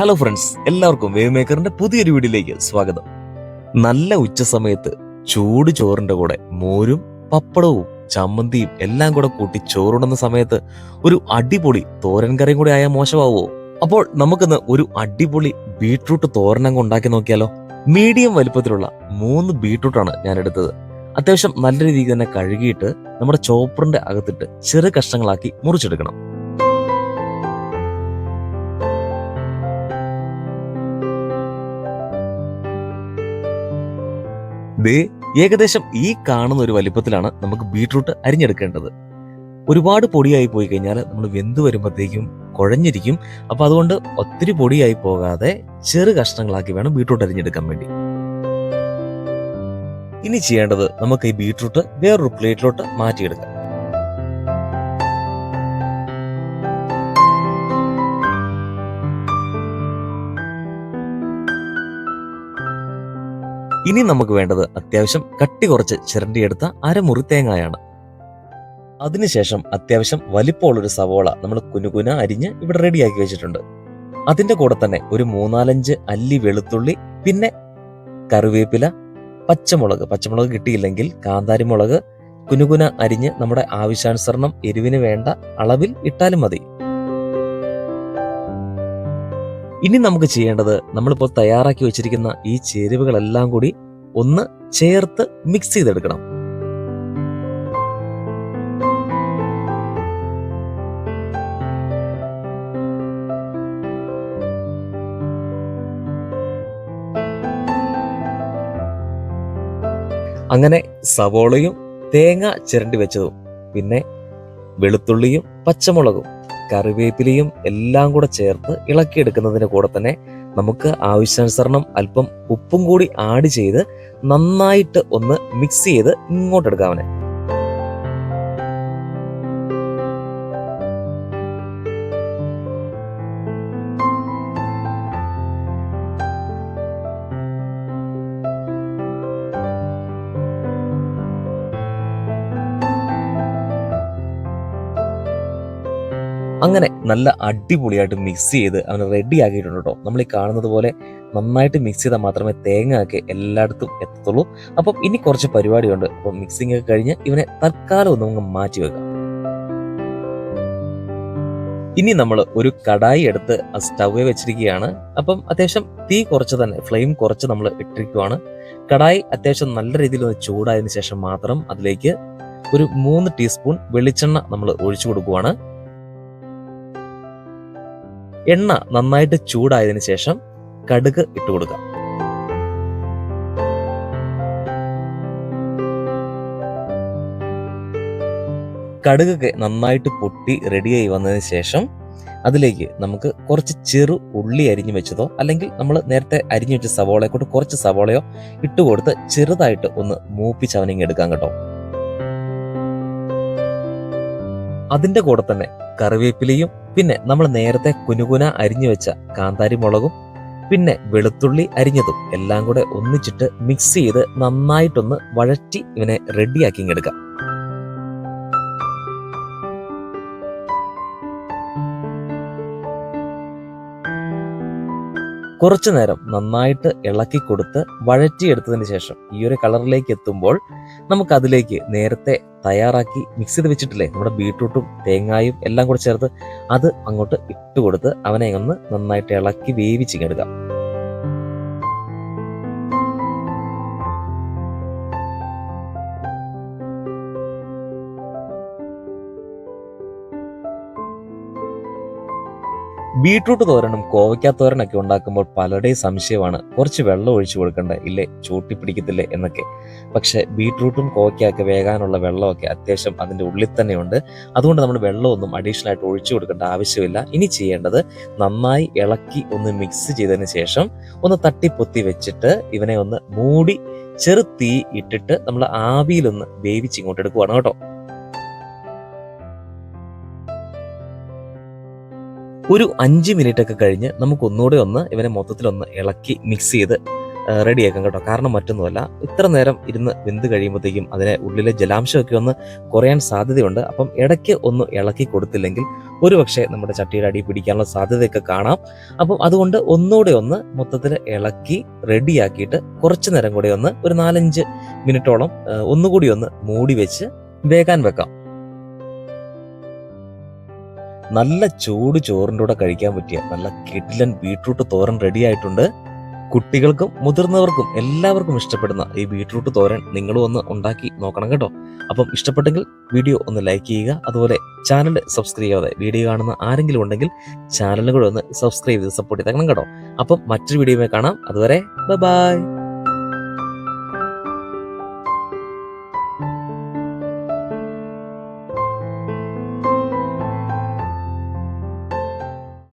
Hello friends എല്ലാവർക്കും wave മേക്കറിന്റെ പുതിയൊരു വീഡിയോയിലേക്ക് സ്വാഗതം. നല്ല ഉച്ച സമയത്ത് ചൂട് ചോറിന്റെ കൂടെ മോരും പപ്പടവും ചമ്മന്തിയും എല്ലാം കൂടെ കൂട്ടി ചോറുണ്ടെന്ന സമയത്ത് ഒരു അടിപൊളി തോരൻ കറിയും കൂടി ആയാൽ മോശമാവോ? അപ്പോൾ നമുക്കിന്ന് ഒരു അടിപൊളി ബീട്രൂട്ട് തോരനങ്ങ് ഉണ്ടാക്കി നോക്കിയാലോ? മീഡിയം വലുപ്പത്തിലുള്ള മൂന്ന് ബീട്രൂട്ടാണ് ഞാൻ എടുത്തത് അത്യാവശ്യം നല്ല രീതിയിൽ തന്നെ കഴുകിയിട്ട് നമ്മുടെ ചോപ്പറിന്റെ അകത്തിട്ട് ചെറു കഷ്ണങ്ങളാക്കി മുറിച്ചെടുക്കണം. ദേ ഏകദേശം ഈ കാണുന്ന ഒരു വലിപ്പത്തിലാണ് നമുക്ക് ബീട്രൂട്ട് അരിഞ്ഞെടുക്കേണ്ടത്. ഒരുപാട് പൊടിയായി പോയി കഴിഞ്ഞാൽ നമ്മൾ വെന്ത് വരുമ്പോഴത്തേക്കും കുഴഞ്ഞിരിക്കും. അപ്പൊ അതുകൊണ്ട് ഒത്തിരി പൊടിയായി പോകാതെ ചെറു കഷ്ണങ്ങളാക്കി വേണം ബീട്രൂട്ട് അരിഞ്ഞെടുക്കാൻ വേണ്ടി. ഇനി ചെയ്യേണ്ടത് നമുക്ക് ഈ ബീട്രൂട്ട് വേറൊരു പ്ലേറ്റിലോട്ട് മാറ്റിയെടുക്കാം. ഇനി നമുക്ക് വേണ്ടത് അത്യാവശ്യം കട്ടി കുറച്ച് ചിരണ്ടിയെടുത്ത അരമുറി തേങ്ങായാണ്. അതിനുശേഷം അത്യാവശ്യം വലിപ്പമുള്ളൊരു സവോള നമ്മൾ കുനുകുന അരിഞ്ഞ് ഇവിടെ റെഡിയാക്കി വെച്ചിട്ടുണ്ട്. അതിന്റെ കൂടെ തന്നെ ഒരു മൂന്നാലഞ്ച് അല്ലി വെളുത്തുള്ളി പിന്നെ കറിവേപ്പില പച്ചമുളക്. പച്ചമുളക് കിട്ടിയില്ലെങ്കിൽ കാന്താരി മുളക് കുനുകുന അരിഞ്ഞ് നമ്മുടെ ആവശ്യാനുസരണം എരിവിന് വേണ്ട അളവിൽ ഇട്ടാലും മതി. ഇനി നമുക്ക് ചെയ്യേണ്ടത് നമ്മളിപ്പോൾ തയ്യാറാക്കി വെച്ചിരിക്കുന്ന ഈ ചേരുവകളെല്ലാം കൂടി ഒന്ന് ചേർത്ത് മിക്സ് ചെയ്തെടുക്കണം. അങ്ങനെ സവോളയും തേങ്ങ ചിരണ്ടി വെച്ചതും പിന്നെ വെളുത്തുള്ളിയും പച്ചമുളകും. കറിവേപ്പിലയും എല്ലാം കൂടെ ചേർത്ത് ഇളക്കിയെടുക്കുന്നതിന് കൂടെ തന്നെ നമുക്ക് ആവശ്യാനുസരണം അല്പം ഉപ്പും കൂടി ആഡ് ചെയ്ത് നന്നായിട്ട് ഒന്ന് മിക്സ് ചെയ്ത് ഇങ്ങോട്ട് അങ്ങനെ നല്ല അടിപൊളിയായിട്ട് മിക്സ് ചെയ്ത് അവന് റെഡി ആക്കിയിട്ടുണ്ട് കേട്ടോ. നമ്മൾ ഈ കാണുന്നത് പോലെ നന്നായിട്ട് മിക്സ് ചെയ്താൽ മാത്രമേ തേങ്ങ ഒക്കെ എല്ലായിടത്തും എത്തുള്ളൂ അപ്പം ഇനി കുറച്ച് പരിപാടിയുണ്ട്. അപ്പം മിക്സിംഗ് ഒക്കെ കഴിഞ്ഞ് ഇവനെ തൽക്കാലം ഒന്ന് നമുക്ക് മാറ്റി വെക്കാം. ഇനി നമ്മൾ ഒരു കടായി എടുത്ത് സ്റ്റൗവേ വെച്ചിരിക്കുകയാണ്. അപ്പം അത്യാവശ്യം തീ കുറച്ച് തന്നെ ഫ്ലെയിം കുറച്ച് നമ്മൾ ഇട്ടിരിക്കുവാണ്. കടായി അത്യാവശ്യം നല്ല രീതിയിൽ ഒന്ന് ചൂടായതിനു ശേഷം മാത്രം അതിലേക്ക് ഒരു മൂന്ന് ടീസ്പൂൺ വെളിച്ചെണ്ണ നമ്മൾ ഒഴിച്ചു കൊടുക്കുവാണ്. എണ്ണ നന്നായിട്ട് ചൂടായതിനു ശേഷം കടുക് ഇട്ട് കൊടുക്കുക. കടുകൊക്കെ നന്നായിട്ട് പൊട്ടി റെഡിയായി വന്നതിന് ശേഷം അതിലേക്ക് നമുക്ക് കുറച്ച് ചെറു ഉള്ളി അരിഞ്ഞു വെച്ചതോ അല്ലെങ്കിൽ നമ്മൾ നേരത്തെ അരിഞ്ഞു വെച്ച സവോളയെ കൊണ്ട് കുറച്ച് സവോളയോ ഇട്ട് കൊടുത്ത് ചെറുതായിട്ട് ഒന്ന് മൂപ്പിച്ച് അവനിങ്ങ് എടുക്കാം കേട്ടോ. അതിന്റെ കൂടെ തന്നെ കറിവേപ്പിലയും പിന്നെ നമ്മൾ നേരത്തെ കുനുകുന അരിഞ്ഞു വെച്ച കാന്താരി മുളകും പിന്നെ വെളുത്തുള്ളി അരിഞ്ഞതും എല്ലാം കൂടെ ഒന്നിച്ചിട്ട് മിക്സ് ചെയ്ത് നന്നായിട്ടൊന്ന് വഴറ്റി ഇവനെ റെഡിയാക്കി എടുക്കാം. കുറച്ചു നേരം നന്നായിട്ട് ഇളക്കി കൊടുത്ത് വഴറ്റിയെടുത്തതിന് ശേഷം ഈ ഒരു കളറിലേക്ക് എത്തുമ്പോൾ നമുക്ക് അതിലേക്ക് നേരത്തെ തയ്യാറാക്കി മിക്സ് ചെയ്ത് വെച്ചിട്ടില്ലേ? നമ്മുടെ ബീട്രൂട്ടും തേങ്ങായും എല്ലാം കൂടെ ചേർത്ത് അത് അങ്ങോട്ട് ഇട്ട് കൊടുത്ത് അവനെ ഒന്ന് നന്നായിട്ട് ഇളക്കി വേവിച്ചിങ്ങെടുക്കാം ബീട്രൂട്ട് തോരനും കോവയ്ക്ക തോരനൊക്കെ ഉണ്ടാക്കുമ്പോൾ പലരുടെയും സംശയമാണ് കുറച്ച് വെള്ളം ഒഴിച്ചു കൊടുക്കണ്ടേ? ഇല്ലേ? ചൂട്ടി പിടിക്കത്തില്ലേ? എന്നൊക്കെ. പക്ഷെ ബീട്രൂട്ടും കോവയ്ക്കൊക്കെ വേകാനുള്ള വെള്ളമൊക്കെ അത്യാവശ്യം അതിന്റെ ഉള്ളിൽ തന്നെയുണ്ട്. അതുകൊണ്ട് നമ്മൾ വെള്ളമൊന്നും അഡീഷണൽ ആയിട്ട് ഒഴിച്ചു കൊടുക്കേണ്ട ആവശ്യമില്ല. ഇനി ചെയ്യേണ്ടത് നന്നായി ഇളക്കി ഒന്ന് മിക്സ് ചെയ്തതിന് ശേഷം ഒന്ന് തട്ടിപ്പൊത്തി വെച്ചിട്ട് ഇവനെ ഒന്ന് മൂടി ചെറു തീ ഇട്ടിട്ട് നമ്മൾ ആവിയിലൊന്ന് വേവിച്ച് ഇങ്ങോട്ട് എടുക്കുവാണ് കേട്ടോ. ഒരു അഞ്ച് മിനിറ്റ് ഒക്കെ കഴിഞ്ഞ് നമുക്ക് ഒന്നുകൂടെ ഒന്ന് ഇവനെ മൊത്തത്തിൽ ഒന്ന് ഇളക്കി മിക്സ് ചെയ്ത് റെഡിയാക്കാം കേട്ടോ. കാരണം മറ്റൊന്നുമല്ല ഇത്ര നേരം ഇരുന്ന് വെന്ത് കഴിയുമ്പോഴത്തേക്കും അതിനെ ഉള്ളിലെ ജലാംശമൊക്കെ ഒന്ന് കുറയാൻ സാധ്യതയുണ്ട്. അപ്പം ഇടയ്ക്ക് ഒന്ന് ഇളക്കി കൊടുത്തില്ലെങ്കിൽ ഒരുപക്ഷെ നമ്മുടെ ചട്ടിയുടെ അടി പിടിക്കാനുള്ള സാധ്യതയൊക്കെ കാണാം. അപ്പം അതുകൊണ്ട് ഒന്നുകൂടെ ഒന്ന് മൊത്തത്തിൽ ഇളക്കി റെഡിയാക്കിയിട്ട് കുറച്ച് നേരം കൂടെ ഒന്ന് ഒരു നാലഞ്ച് മിനിറ്റോളം ഒന്നുകൂടി ഒന്ന് മൂടി വെച്ച് വേകാൻ വെക്കാം. നല്ല ചൂട് ചോറിന്റെ കൂടെ കഴിക്കാൻ പറ്റിയ നല്ല കിടിലൻ ബീട്രൂട്ട് തോരൻ റെഡി ആയിട്ടുണ്ട്. കുട്ടികൾക്കും മുതിർന്നവർക്കും എല്ലാവർക്കും ഇഷ്ടപ്പെടുന്ന ഈ ബീട്രൂട്ട് തോരൻ നിങ്ങളും ഒന്ന് ഉണ്ടാക്കി നോക്കണം കേട്ടോ. അപ്പം ഇഷ്ടപ്പെട്ടെങ്കിൽ വീഡിയോ ഒന്ന് ലൈക്ക് ചെയ്യുക. അതുപോലെ ചാനൽ സബ്സ്ക്രൈബ് ചെയ്യാതെ വീഡിയോ കാണുന്ന ആരെങ്കിലും ഉണ്ടെങ്കിൽ ചാനലിനെ കൂടെ ഒന്ന് സബ്സ്ക്രൈബ് ചെയ്ത് സപ്പോർട്ട് ചെയ്തേക്കണം കേട്ടോ. അപ്പം മറ്റൊരു വീഡിയോയിൽ കാണാം. അതുവരെ ബൈ